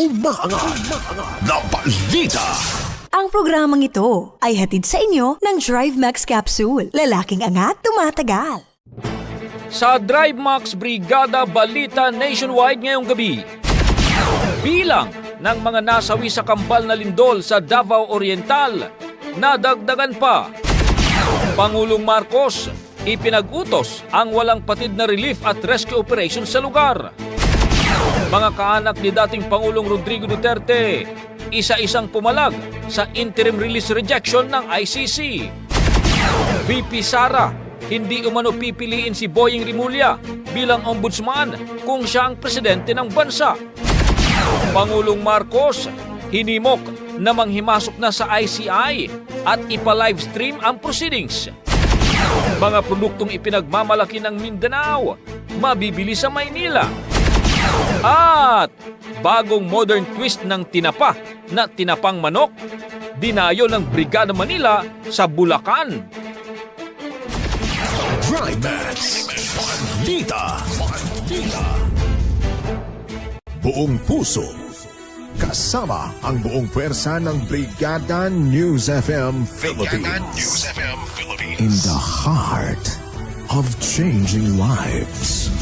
Umaangat na balita. Ang programang ito ay hatid sa inyo ng Drive Max Capsule. Lalaking angat, tumatagal. Sa Drive Max Brigada Balita Nationwide ngayong gabi, bilang ng mga nasawi sa kambal na lindol sa Davao Oriental, nadagdagan pa. Pangulong Marcos, ipinag-utos ang walang patid na relief at rescue operation sa lugar. Mga kaanak ni dating Pangulong Rodrigo Duterte, isa-isang pumalag sa interim release rejection ng ICC. VP Sara, hindi umano pipiliin si Boying Rimulya bilang ombudsman kung siya ang presidente ng bansa. Pangulong Marcos, hinimok na manghimasok na sa ICI at ipa-livestream ang proceedings. Mga produktong ipinagmamalaki ng Mindanao, mabibili sa Maynila. At bagong modern twist ng tinapa na tinapang manok, dinayo ng Brigada Manila sa Bulacan. Drive Max. Buong puso. Kasama ang buong pwersa ng Brigada News FM Philippines. FM Philippines. In the heart of changing lives.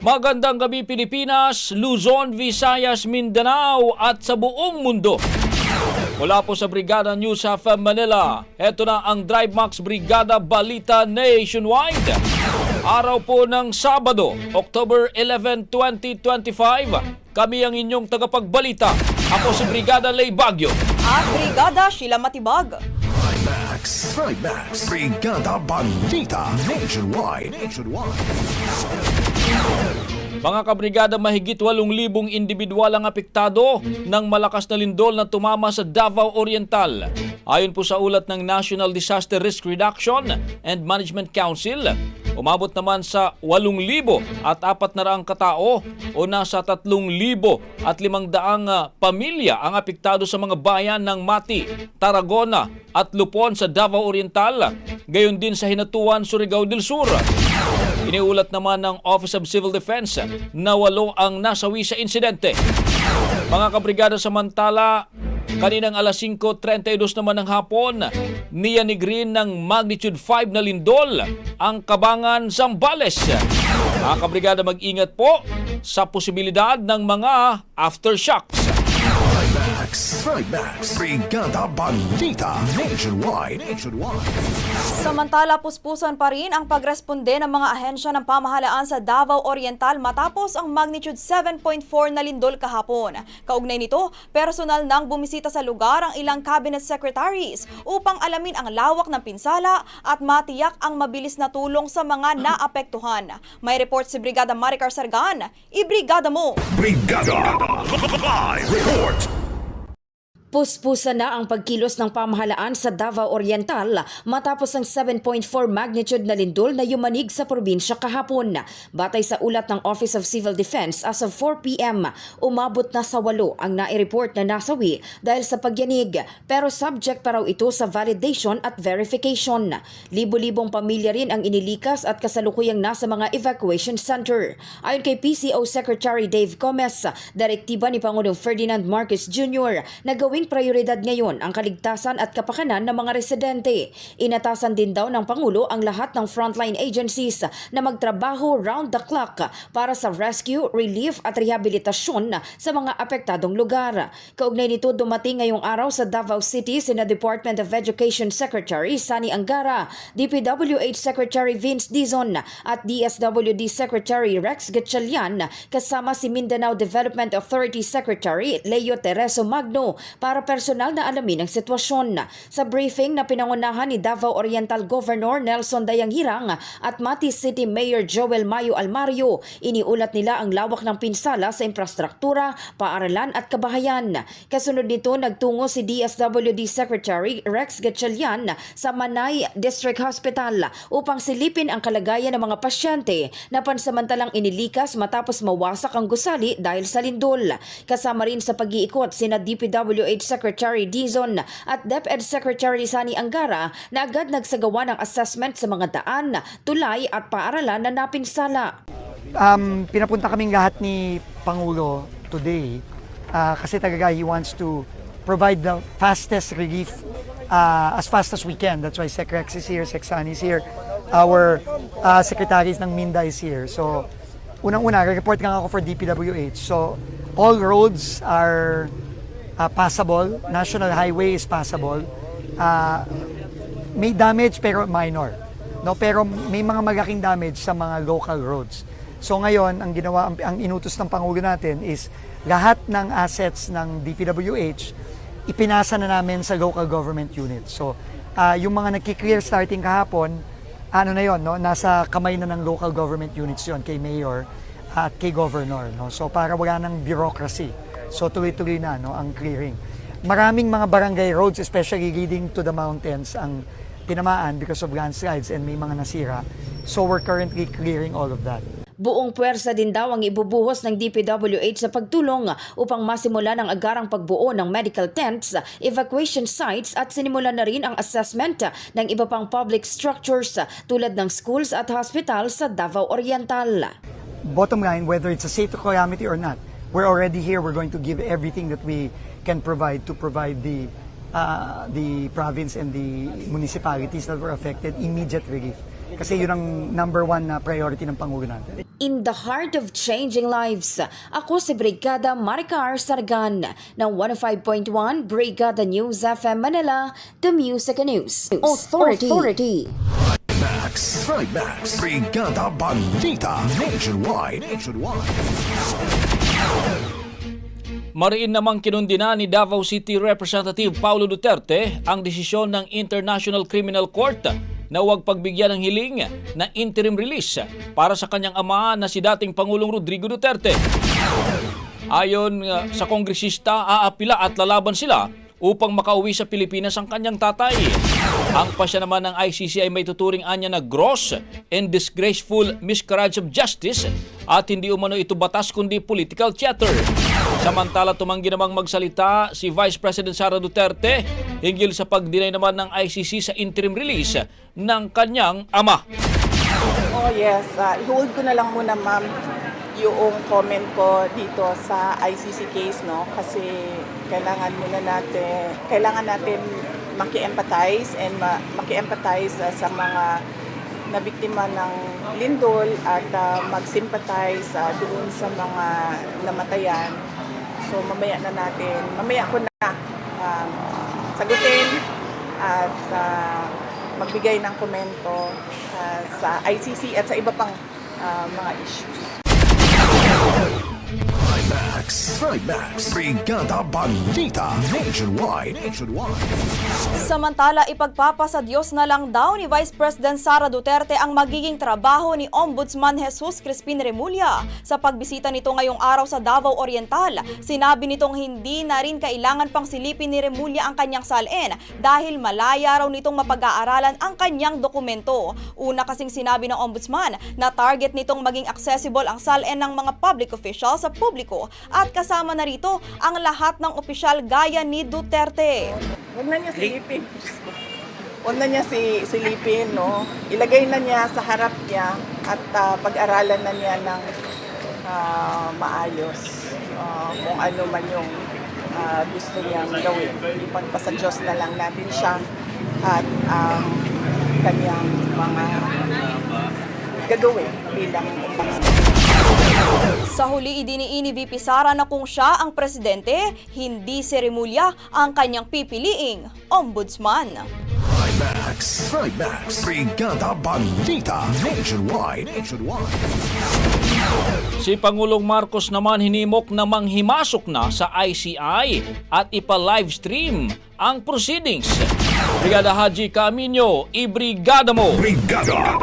Magandang gabi Pilipinas, Luzon, Visayas, Mindanao at sa buong mundo. Mula po sa Brigada News of Manila, eto na ang Drive Max Brigada Balita Nationwide. Araw po ng Sabado, October 11, 2025. Kami ang inyong tagapagbalita. Ako si Brigada Lay Bagyo. At Brigada Sheila Matibag. Drive Max. Drive Max. Brigada Balita Nationwide. Nationwide. Mga kabrigada mahigit 8,000 individual ang apektado ng malakas na lindol na tumama sa Davao Oriental. Ayon po sa ulat ng National Disaster Risk Reduction and Management Council, umabot naman sa 8,000 at apat na raang katao o nasa 3,000 at 500 pamilya ang apektado sa mga bayan ng Mati, Tarragona at Lupon sa Davao Oriental, gayon din sa Hinatuan, Surigao del Sur. Iniulat naman ng Office of Civil Defense na walo ang nasawi sa insidente. Mga kabrigada samantala, kaninang alas 5.32 naman ng hapon, niyanigrin ng magnitude 5 na lindol ang Kabangan, Zambales. Mga kabrigada mag-ingat po sa posibilidad ng mga aftershocks. Max, Brigada Balita Nationwide. Nationwide. Samantala, puspusan pa rin ang pagresponde ng mga ahensya ng pamahalaan sa Davao Oriental matapos ang magnitude 7.4 na lindol kahapon. Kaugnay nito, personal nang bumisita sa lugar ang ilang cabinet secretaries upang alamin ang lawak ng pinsala at matiyak ang mabilis na tulong sa mga naapektuhan. May report si Brigada Maricar Sargan. Ibrigada mo! Brigada Live Report. Puspusan na ang pagkilos ng pamahalaan sa Davao Oriental matapos ang 7.4 magnitude na lindol na yumanig sa probinsya kahapon. Batay sa ulat ng Office of Civil Defense as of 4 p.m., umabot na sa walo ang nai-report na nasawi dahil sa pagyanig pero subject pa raw ito sa validation at verification. Libo-libong pamilya rin ang inilikas at kasalukuyang nasa mga evacuation center. Ayon kay PCO Secretary Dave Gomez, direktiba ni Pangulong Ferdinand Marcos Jr. na gawing prioridad ngayon ang kaligtasan at kapakanan ng mga residente. Inatasan din daw ng Pangulo ang lahat ng frontline agencies na magtrabaho round the clock para sa rescue, relief at rehabilitasyon sa mga apektadong lugar. Kaugnay nito dumating ngayong araw sa Davao City sina Department of Education Secretary Sani Angara, DPWH Secretary Vince Dizon at DSWD Secretary Rex Gatchalian kasama si Mindanao Development Authority Secretary Leo Tereso Magno para personal na alamin ang sitwasyon. Sa briefing na pinangunahan ni Davao Oriental Governor Nelson Dayang Hirang at Mati City Mayor Joel Mayo Almario, iniulat nila ang lawak ng pinsala sa infrastruktura, paaralan at kabahayan. Kasunod nito, nagtungo si DSWD Secretary Rex Gatchalian sa Manay District Hospital upang silipin ang kalagayan ng mga pasyente na pansamantalang inilikas matapos mawasak ang gusali dahil sa lindol. Kasama rin sa pag-iikot sina DPWH Secretary Dizon at DepEd Secretary Sani Angara na agad nagsagawa ng assessment sa mga daan, tulay at paaralan na napinsala. um, pinapunta kaming lahat ni Pangulo today ah, kasi talaga he wants to provide the fastest relief ah, as fast as we can. That's why Sec Rex is here, Sec Sani is here, our ah, secretaries ng Minda is here. So, unang-una, report nga ako for DPWH. So, all roads are ah, passable. National highway is passable. Ah, may damage pero minor. No, pero may mga malaking damage sa mga local roads. So ngayon, ang ginawa ang, ang inutos ng pangulo natin is lahat ng assets ng DPWH ipinasa na namin sa local government units. So ah, yung mga nagki-clear starting kahapon, ano na yon, no? Nasa kamay na ng local government units yon kay mayor at kay governor, no? So para wala nang bureaucracy. So tuloy-tuloy na no ang clearing. Maraming mga barangay roads especially leading to the mountains ang tinamaan because of landslides and may mga nasira. So we're currently clearing all of that. Buong puwersa din daw ang ibubuhos ng DPWH sa pagtulong upang masimula ng agarang pagbuo ng medical tents, evacuation sites at sinimula na rin ang assessment ng iba pang public structures tulad ng schools at hospital sa Davao Oriental. Bottom line, whether it's a of calamity or not, we're already here. We're going to give everything that we can provide to provide the uh, the province and the municipalities that were affected immediate relief. Kasi yun ang number one na priority ng Pangulo natin. In the heart of changing lives, ako si Brigada Maricar Sargan ng 105.1 Brigada News FM Manila, The Music and News Authority. Authority. Max, Max, Brigada Balita Nationwide. Nationwide. Mariin namang kinundina ni Davao City Representative Paulo Duterte ang desisyon ng International Criminal Court na huwag pagbigyan ng hiling na interim release para sa kanyang ama na si dating Pangulong Rodrigo Duterte. Ayon uh, sa kongresista, aapila at lalaban sila upang makauwi sa Pilipinas ang kanyang tatay. Ang pasya naman ng ICC ay may tuturing anya na gross and disgraceful miscarriage of justice at hindi umano ito batas kundi political theater. Samantala tumanggi namang magsalita si Vice President Sara Duterte hinggil sa pag-deny naman ng ICC sa interim release ng kanyang ama. Oh, yes. Uh, i-hold ko na lang muna, ma'am, yung comment ko dito sa ICC case, no? Kasi kailangan muna natin, kailangan natin maki-empathize and ma- maki-empathize uh, sa mga nabiktima ng lindol at uh, mag-sympathize uh, doon sa mga namatayan. So mamaya na natin, mamaya ko na um, sagutin at uh, magbigay ng komento uh, sa ICC at sa iba pang uh, mga issues. Max, Trimax, Brigada Balita, Nationwide, Nationwide. Samantala, ipagpapasa Diyos na lang daw ni Vice President Sara Duterte ang magiging trabaho ni Ombudsman Jesus Crispin Remulla. Sa pagbisita nito ngayong araw sa Davao Oriental, sinabi nitong hindi na rin kailangan pang silipin ni Remulla ang kanyang salin dahil malaya raw nitong mapag-aaralan ang kanyang dokumento. Una kasing sinabi ng Ombudsman na target nitong maging accessible ang salin ng mga public officials sa publiko at kasama na rito ang lahat ng opisyal gaya ni Duterte. Huwag na niya silipin. Huwag na niya si, silipin, no? Ilagay na niya sa harap niya at ah, pag-aralan na niya ng ah, maayos ah, kung ano man yung ah, gusto niyang gawin. Ipagpasa Diyos na lang natin siya at ang kanyang mga gagawin bilang ombudsman. Sa huli idiniin ni VP Sara na kung siya ang presidente, hindi si Remulla ang kanyang pipiliing ombudsman. Max, Trimax, Brigada Balita, Nationwide, Nationwide. Si Pangulong Marcos naman hinimok na manghimasok na sa ICI at ipa-livestream ang proceedings. Brigada Haji Camino, ibrigada mo! Brigada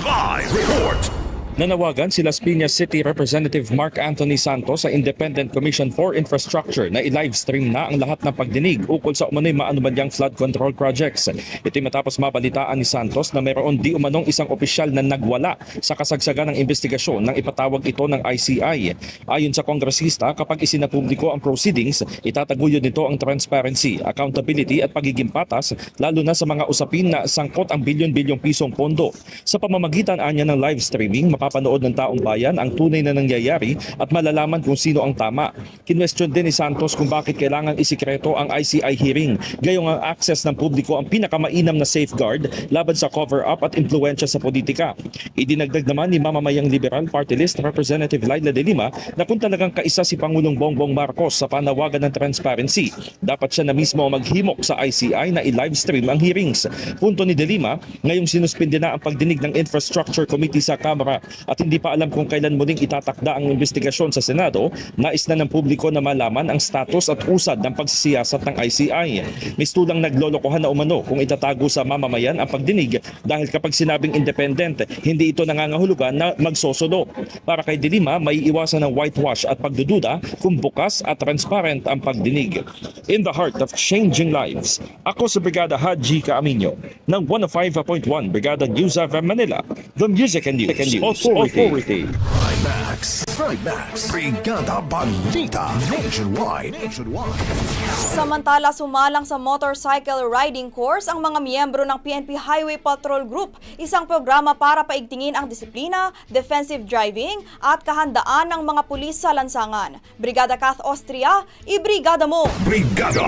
Live Report. Nanawagan si Las Piñas City Representative Mark Anthony Santos sa Independent Commission for Infrastructure na i-livestream na ang lahat ng pagdinig ukol sa umano'y maanumalyang flood control projects. Ito'y matapos mabalitaan ni Santos na mayroon di umanong isang opisyal na nagwala sa kasagsagan ng investigasyon nang ipatawag ito ng ICI. Ayon sa kongresista, kapag isinapubliko ang proceedings, itataguyod nito ang transparency, accountability at pagiging patas lalo na sa mga usapin na sangkot ang bilyon-bilyong pisong pondo. Sa pamamagitan anya ng live streaming, mapapanood ng taong bayan ang tunay na nangyayari at malalaman kung sino ang tama. Kinwestiyon din ni Santos kung bakit kailangan isikreto ang ICI hearing. Gayong ang access ng publiko ang pinakamainam na safeguard laban sa cover-up at impluensya sa politika. Idinagdag naman ni mamamayang Liberal Party List Representative Laila de Lima na kung talagang kaisa si Pangulong Bongbong Marcos sa panawagan ng transparency, dapat siya na mismo maghimok sa ICI na i-livestream ang hearings. Punto ni de Lima, ngayong sinuspinde na ang pagdinig ng Infrastructure Committee sa Kamara at hindi pa alam kung kailan muling itatakda ang investigasyon sa Senado, nais na ng publiko na malaman ang status at usad ng pagsisiyasat ng ICI. Mistulang naglolokohan na umano kung itatago sa mamamayan ang pagdinig dahil kapag sinabing independent, hindi ito nangangahulugan na magsosolo. Para kay Dilima, may iwasan ng whitewash at pagdududa kung bukas at transparent ang pagdinig. In the heart of changing lives, ako sa Brigada Haji Kaaminyo ng 105.1 Brigada News of Manila, the Music and News, Authority. Max, Trimax, Brigada Balita, Nationwide, Nationwide. Samantala, sumalang sa motorcycle riding course ang mga miyembro ng PNP Highway Patrol Group, isang programa para paigtingin ang disiplina, defensive driving at kahandaan ng mga pulis sa lansangan. Brigada Kath Austria, ibrigada mo! Brigada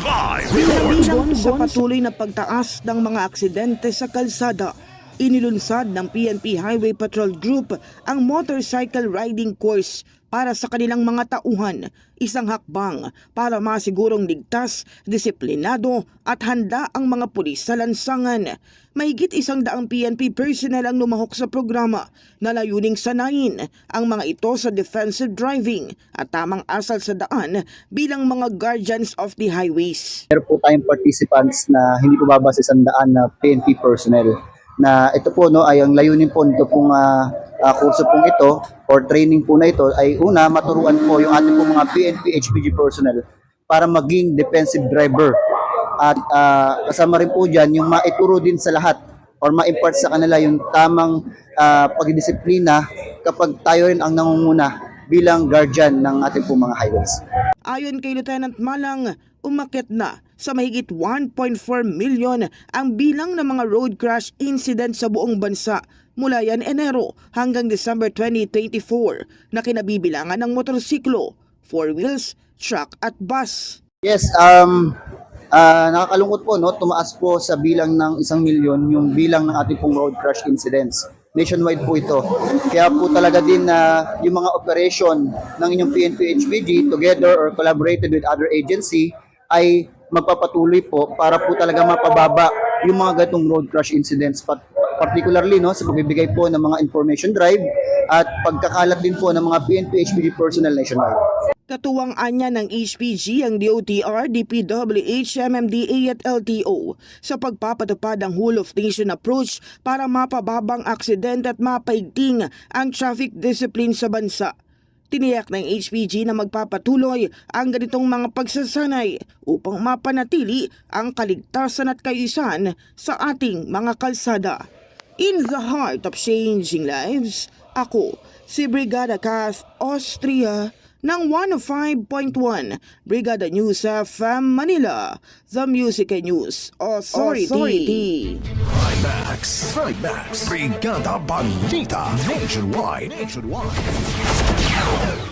Live sa patuloy na pagtaas ng mga aksidente sa kalsada, inilunsad ng PNP Highway Patrol Group ang motorcycle riding course para sa kanilang mga tauhan, isang hakbang para masigurong ligtas, disiplinado at handa ang mga pulis sa lansangan. Mahigit isang daang PNP personnel ang lumahok sa programa na layuning sanayin ang mga ito sa defensive driving at tamang asal sa daan bilang mga guardians of the highways. meron po tayong participants na hindi po babase sa daan na PNP personnel na ito po no ay ang layunin po nito pong ah, ah, kurso pong ito or training po na ito ay una maturuan po yung ating pong mga PNP HPG personnel para maging defensive driver at ah, kasama rin po diyan yung maituro din sa lahat or ma-impart sa kanila yung tamang ah, pagdisiplina kapag tayo rin ang nangunguna bilang guardian ng ating pong mga highways. Ayon kay Lieutenant Malang, umakit na sa mahigit 1.4 million ang bilang ng mga road crash incident sa buong bansa mula yan Enero hanggang December 2024 na kinabibilangan ng motorsiklo, four wheels, truck at bus. Yes, um, ah, nakakalungkot po, no? tumaas po sa bilang ng isang milyon yung bilang ng ating pong road crash incidents. Nationwide po ito. Kaya po talaga din na yung mga operation ng inyong PNP HPG together or collaborated with other agency ay magpapatuloy po para po talaga mapababa yung mga gatong road crash incidents pat particularly no sa pagbibigay po ng mga information drive at pagkakalat din po ng mga PNP HPG personnel nationwide. Katuwang anya ng HPG ang DOTR, DPWH, MMDA at LTO sa pagpapatupad ng whole of nation approach para mapababang aksidente at mapaigting ang traffic discipline sa bansa. Tiniyak ng HPG na magpapatuloy ang ganitong mga pagsasanay upang mapanatili ang kaligtasan at kayusan sa ating mga kalsada. In the heart of changing lives, ako si Brigada Kath Austria ng 105.1 Brigada News FM Manila, the Music and News Authority. Trimax. Trimax. Brigada Balita. Nationwide. Nationwide.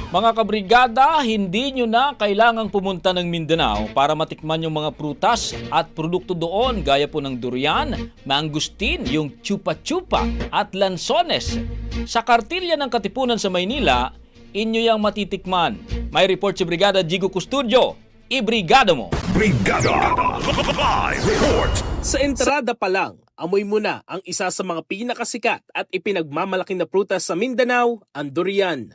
Mga kabrigada, hindi nyo na kailangang pumunta ng Mindanao para matikman yung mga prutas at produkto doon gaya po ng durian, mangustin, yung chupa-chupa at lansones. Sa kartilya ng Katipunan sa Maynila, inyo yang matitikman. May report si Brigada Jigo Custodio. Ibrigada mo! Brigada Live Report. Sa entrada pa lang, amoy mo na ang isa sa mga pinakasikat at ipinagmamalaking na prutas sa Mindanao, ang durian.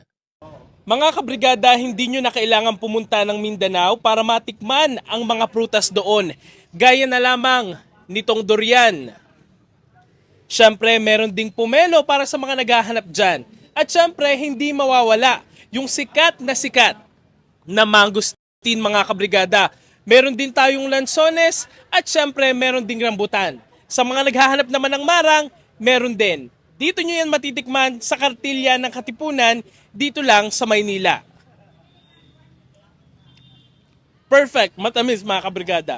Mga kabrigada, hindi nyo na kailangan pumunta ng Mindanao para matikman ang mga prutas doon. Gaya na lamang nitong durian. Siyempre, meron ding pumelo para sa mga naghahanap dyan. At siyempre, hindi mawawala yung sikat na sikat na mangustin mga kabrigada. Meron din tayong lansones at siyempre meron ding rambutan. Sa mga naghahanap naman ng marang, meron din. Dito nyo yan matitikman sa kartilya ng Katipunan dito lang sa Maynila. Perfect, matamis mga kabrigada.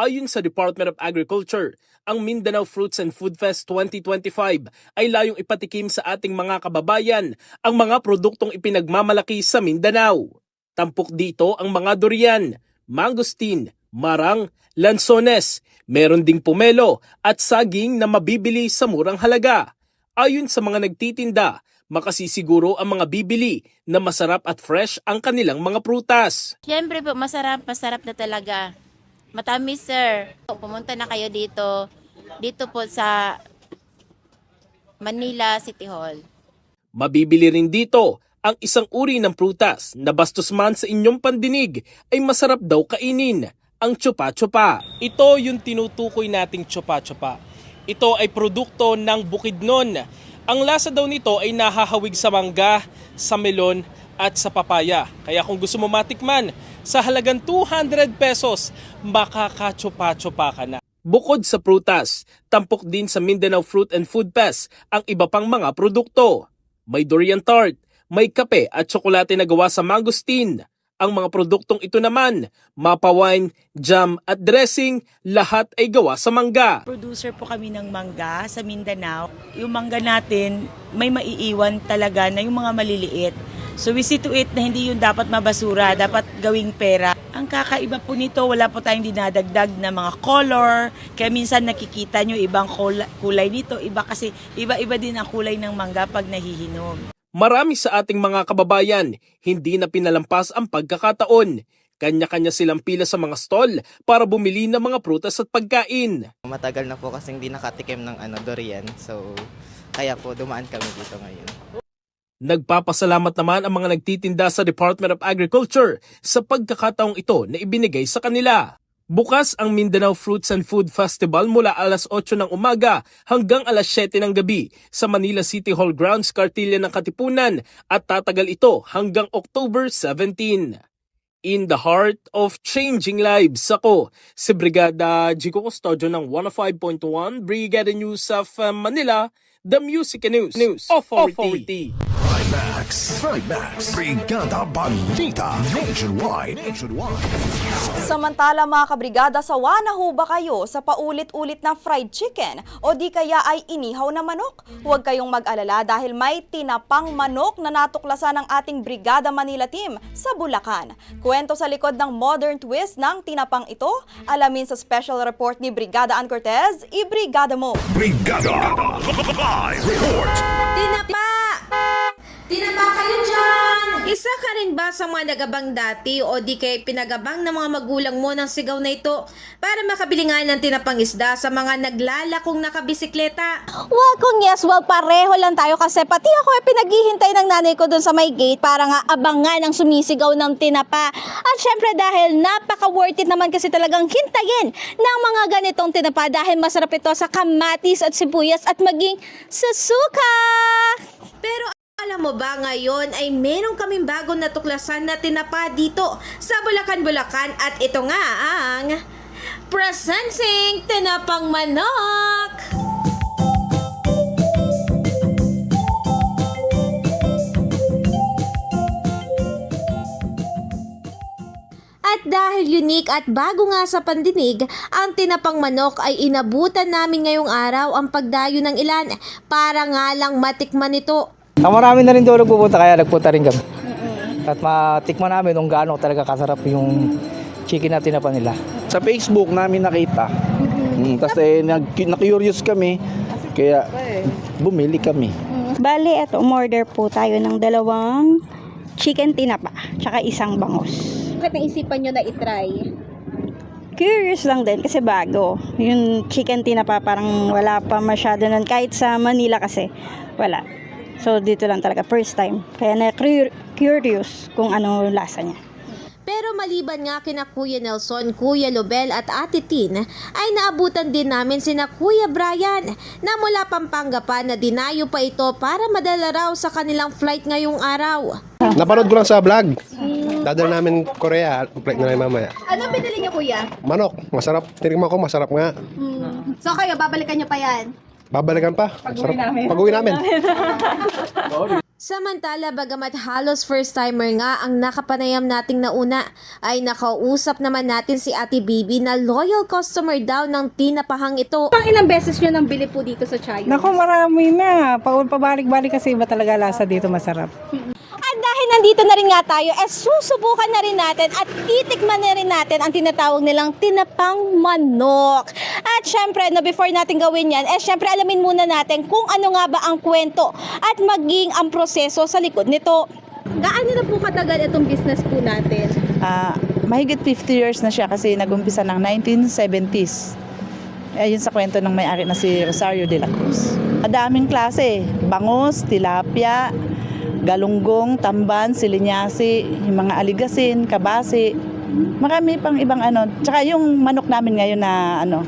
Ayon sa Department of Agriculture, ang Mindanao Fruits and Food Fest 2025 ay layong ipatikim sa ating mga kababayan ang mga produktong ipinagmamalaki sa Mindanao. Tampok dito ang mga durian, mangosteen, marang, lansones, meron ding pomelo at saging na mabibili sa murang halaga. Ayon sa mga nagtitinda, makasisiguro ang mga bibili na masarap at fresh ang kanilang mga prutas. Siyempre po, masarap, masarap na talaga. Matamis, sir. Pumunta na kayo dito, dito po sa Manila City Hall. Mabibili rin dito ang isang uri ng prutas na bastos man sa inyong pandinig ay masarap daw kainin, ang chupa-chupa. Ito yung tinutukoy nating chupa-chupa. Ito ay produkto ng Bukidnon. Ang lasa daw nito ay nahahawig sa mangga, sa melon at sa papaya. Kaya kung gusto mo matikman, sa halagang 200 pesos, makakachupa-chupa ka na. Bukod sa prutas, tampok din sa Mindanao Fruit and Food Fest ang iba pang mga produkto. May durian tart, may kape at tsokolate na gawa sa mangosteen. Ang mga produktong ito naman, mapa wine, jam at dressing, lahat ay gawa sa mangga. Producer po kami ng mangga sa Mindanao. Yung mangga natin, may maiiwan talaga na yung mga maliliit. So we see to it na hindi yun dapat mabasura, dapat gawing pera. Ang kakaiba po nito, wala po tayong dinadagdag na mga color. Kaya minsan nakikita nyo ibang kulay, kulay nito, iba kasi iba-iba din ang kulay ng mangga pag nahihinom. Marami sa ating mga kababayan, hindi na pinalampas ang pagkakataon. Kanya-kanya silang pila sa mga stall para bumili ng mga prutas at pagkain. Matagal na po kasing hindi nakatikim ng ano, durian. So, kaya po dumaan kami dito ngayon. Nagpapasalamat naman ang mga nagtitinda sa Department of Agriculture sa pagkakataong ito na ibinigay sa kanila. Bukas ang Mindanao Fruits and Food Festival mula alas 8 ng umaga hanggang alas 7 ng gabi sa Manila City Hall grounds Kartilya ng Katipunan at tatagal ito hanggang October 17. In the heart of changing lives, ako si Brigada Jico Custodio ng 105.1 Brigada News of uh, Manila, the Music News, News Authority. Trimax. Max. Trimax. Brigada Balita. Nationwide. Nationwide. Samantala mga kabrigada, sawa na ho ba kayo sa paulit-ulit na fried chicken o di kaya ay inihaw na manok? Huwag kayong mag-alala dahil may tinapang manok na natuklasan ng ating Brigada Manila team sa Bulacan. Kwento sa likod ng modern twist ng tinapang ito, alamin sa special report ni Brigada Ann Cortez, i-brigada mo! Brigada. Live report. Tinapa! Tinapa kayo dyan! Isa ka rin ba sa mga nagabang dati o di kay pinagabang ng mga magulang mo ng sigaw na ito para makabili nga ng tinapang isda sa mga naglalakong nakabisikleta? Well, kung yes, well, pareho lang tayo kasi pati ako ay pinaghihintay ng nanay ko dun sa may gate para nga abangan ang sumisigaw ng tinapa. At syempre dahil napaka-worth it naman kasi talagang hintayin ng mga ganitong tinapa dahil masarap ito sa kamatis at sibuyas at maging sa suka. Pero alam mo ba ngayon ay meron kaming bagong natuklasan na tinapa dito sa Bulacan, Bulacan at ito nga ang Presencing Tinapang Manok! At dahil unique at bago nga sa pandinig, ang tinapang manok ay inabutan namin ngayong araw ang pagdayo ng ilan para nga lang matikman ito. Ah, marami na rin doon nagpupunta kaya nagpunta rin kami. At matikman namin kung gaano talaga kasarap yung chicken na tinapa nila. Sa Facebook namin nakita. Mm, Tapos eh, nag, na-curious kami, kaya bumili kami. Bali, eto, umorder po tayo ng dalawang chicken tinapa, tsaka isang bangus. Bakit naisipan nyo na itry? Curious lang din kasi bago. Yung chicken tinapa parang wala pa masyado nun. Kahit sa Manila kasi, wala. So, dito lang talaga, first time. Kaya na curious kung ano lasa niya. Pero maliban nga kina Kuya Nelson, Kuya Lobel at Ate Tin, ay naabutan din namin sina Kuya Brian na mula Pampanga pa na dinayo pa ito para madala raw sa kanilang flight ngayong araw. Napanood ko lang sa vlog. Dadal namin Korea, flight na lang mamaya. Ano binili niyo kuya? Manok, masarap. Tinigman ko, masarap nga. So kayo, babalikan niyo pa yan? Babalikan pa. Masarap. Pag-uwi namin. Samantala, bagamat halos first-timer nga ang nakapanayam nating nauna, ay nakausap naman natin si Ate Bibi na loyal customer daw ng tinapahang ito. Pang ilang beses nyo nang bili po dito sa Chayo? Naku, marami na. Pa- Pabalik-balik kasi iba talaga lasa dito masarap. At dahil nandito na rin nga tayo, eh susubukan na rin natin at titikman na rin natin ang tinatawag nilang tinapang manok. At syempre, no, before natin gawin yan, eh syempre alamin muna natin kung ano nga ba ang kwento at maging ang proseso sa likod nito. Gaano na po katagal itong business po natin? Ah, mahigit 50 years na siya kasi nag-umpisa ng 1970s. Ayun sa kwento ng may-ari na si Rosario de la Cruz. Madaming klase, bangus, tilapia, galunggong, tamban, silinyasi, yung mga aligasin, kabasi. Marami pang ibang ano. Tsaka yung manok namin ngayon na ano,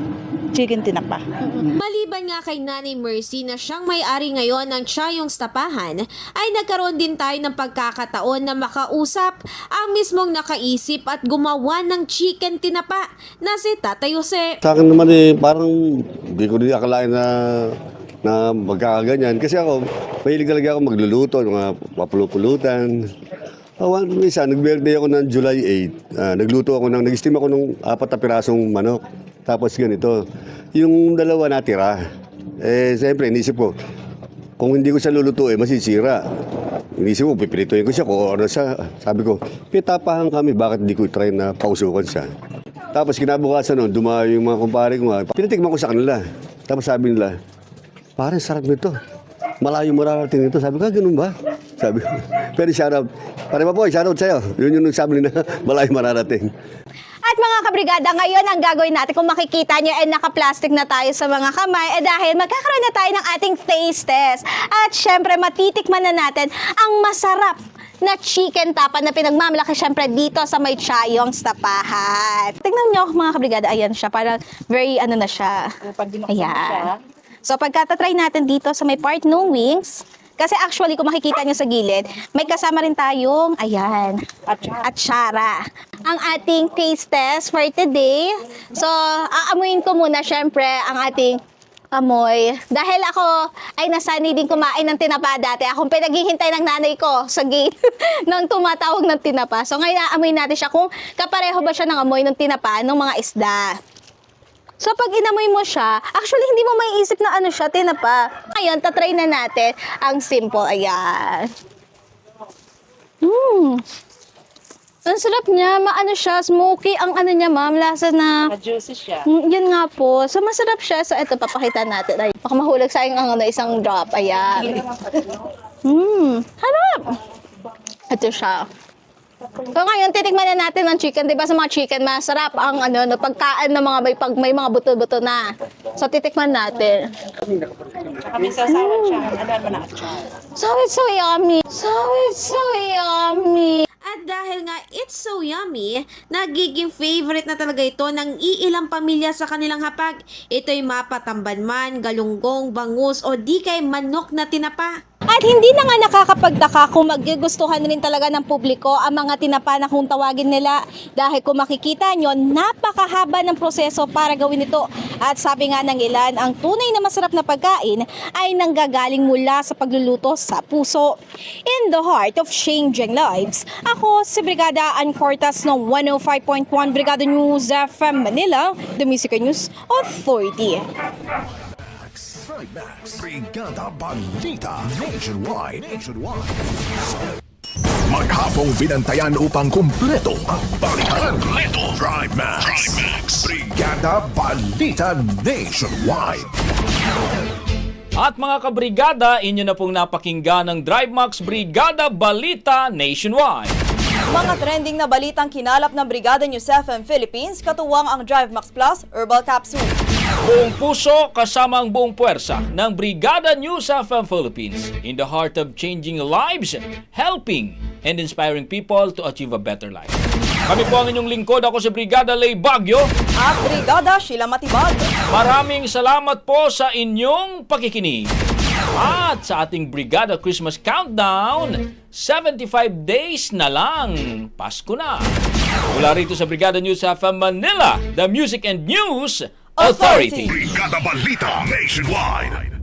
chicken tinapa. Maliban nga kay Nanay Mercy na siyang may-ari ngayon ng Chayong Stapahan, ay nagkaroon din tayo ng pagkakataon na makausap ang mismong nakaisip at gumawa ng chicken tinapa na si Tatay Jose. Sa akin naman eh, parang hindi ko din akalain na na magkakaganyan. Kasi ako, mahilig talaga ako magluluto, mga papulupulutan. Awan, isa, nag-birthday ako ng July 8. Ah, nagluto ako ng, nag-steam ako ng apat na pirasong manok. Tapos ganito, yung dalawa natira. Eh, siyempre, inisip ko, kung hindi ko siya lulutuin, masisira. Inisip ko, pipirituin ko siya, kung ano siya. Sabi ko, pitapahan kami, bakit hindi ko try na pausukan siya? Tapos kinabukasan noon, dumayo yung mga kumpare ko. nga. Pinatikman ko sa kanila. Tapos sabi nila, Pare, sarap nito. Malayo mararating nito. Sabi ko, "Ah, ganun ba? Sabi ko. Pero shoutout. Pare pa po, shoutout sa'yo. Yun yung nagsabi nila, malayo mararating. At mga kabrigada, ngayon ang gagawin natin, kung makikita nyo, eh naka-plastic na tayo sa mga kamay, eh dahil magkakaroon na tayo ng ating taste test. At syempre, matitikman na natin ang masarap na chicken tapa na pinagmamalaki syempre dito sa may chayong stapahan. Tingnan nyo mga kabrigada, ayan siya, parang very ano na siya. Ayan. So pagkatatry natin dito sa may part ng wings, kasi actually kung makikita nyo sa gilid, may kasama rin tayong, ayan, atsara. Ang ating taste test for today. So, aamuin ko muna syempre ang ating amoy. Dahil ako ay nasanay din kumain ng tinapa dati. Akong pinaghihintay ng nanay ko sa gate nang tumatawag ng tinapa. So ngayon naamoy natin siya kung kapareho ba siya ng amoy ng tinapa ng mga isda. So pag inamoy mo siya, actually hindi mo maiisip na ano siya, tinapa. Ngayon, tatry na natin ang simple. Ayan. Mmm. Ang sarap niya, maano siya, smoky ang ano niya ma'am, lasa na... Juicy siya. Mm, Yan nga po. So, masarap siya. So, ito, papakita natin. Ay, baka mahulog sa akin ang ano, isang drop. Ayan. Mmm, harap. Ito siya. So, ngayon, titikman na natin ang chicken. Diba sa mga chicken, masarap ang ano, no, pagkaan ng mga may, pag, may mga buto-buto na. So, titikman natin. Kami sasawan siya. Ano mo na atsar? So, it's so yummy. So, it's so yummy. At dahil nga it's so yummy, nagiging favorite na talaga ito ng iilang pamilya sa kanilang hapag. Ito'y mapatamban man, galunggong, bangus o di kay manok na tinapa. At hindi na nga nakakapagtaka kung maggugustuhan rin talaga ng publiko ang mga tinapa na kung tawagin nila. Dahil kung makikita nyo, napakahaba ng proseso para gawin ito. At sabi nga ng ilan, ang tunay na masarap na pagkain ay nanggagaling mula sa pagluluto sa puso. In the heart of changing lives, ako si Brigada Ann Cortas ng 105.1 Brigada News FM Manila, the Music News Authority. Trimax. Brigada Balita. Nationwide. Nationwide. Maghapong binantayan upang kumpleto ang balitan. Kumpleto. Trimax. Brigada Balita Nationwide. At mga kabrigada, inyo na pong napakinggan ng DriveMax Brigada Balita Nationwide. Mga trending na balitang kinalap ng Brigada News FM Philippines, katuwang ang Drive Max Plus Herbal Capsule. Buong puso kasama ang buong puwersa ng Brigada News FM Philippines in the heart of changing lives, helping and inspiring people to achieve a better life. Kami po ang inyong lingkod. Ako si Brigada Lay Bagyo. At Brigada Sheila Matibag. Maraming salamat po sa inyong pakikinig. At sa ating Brigada Christmas Countdown, 75 days na lang. Pasko na. Mula rito sa Brigada News FM Manila, the Music and News Authority. Brigada Balita Nationwide.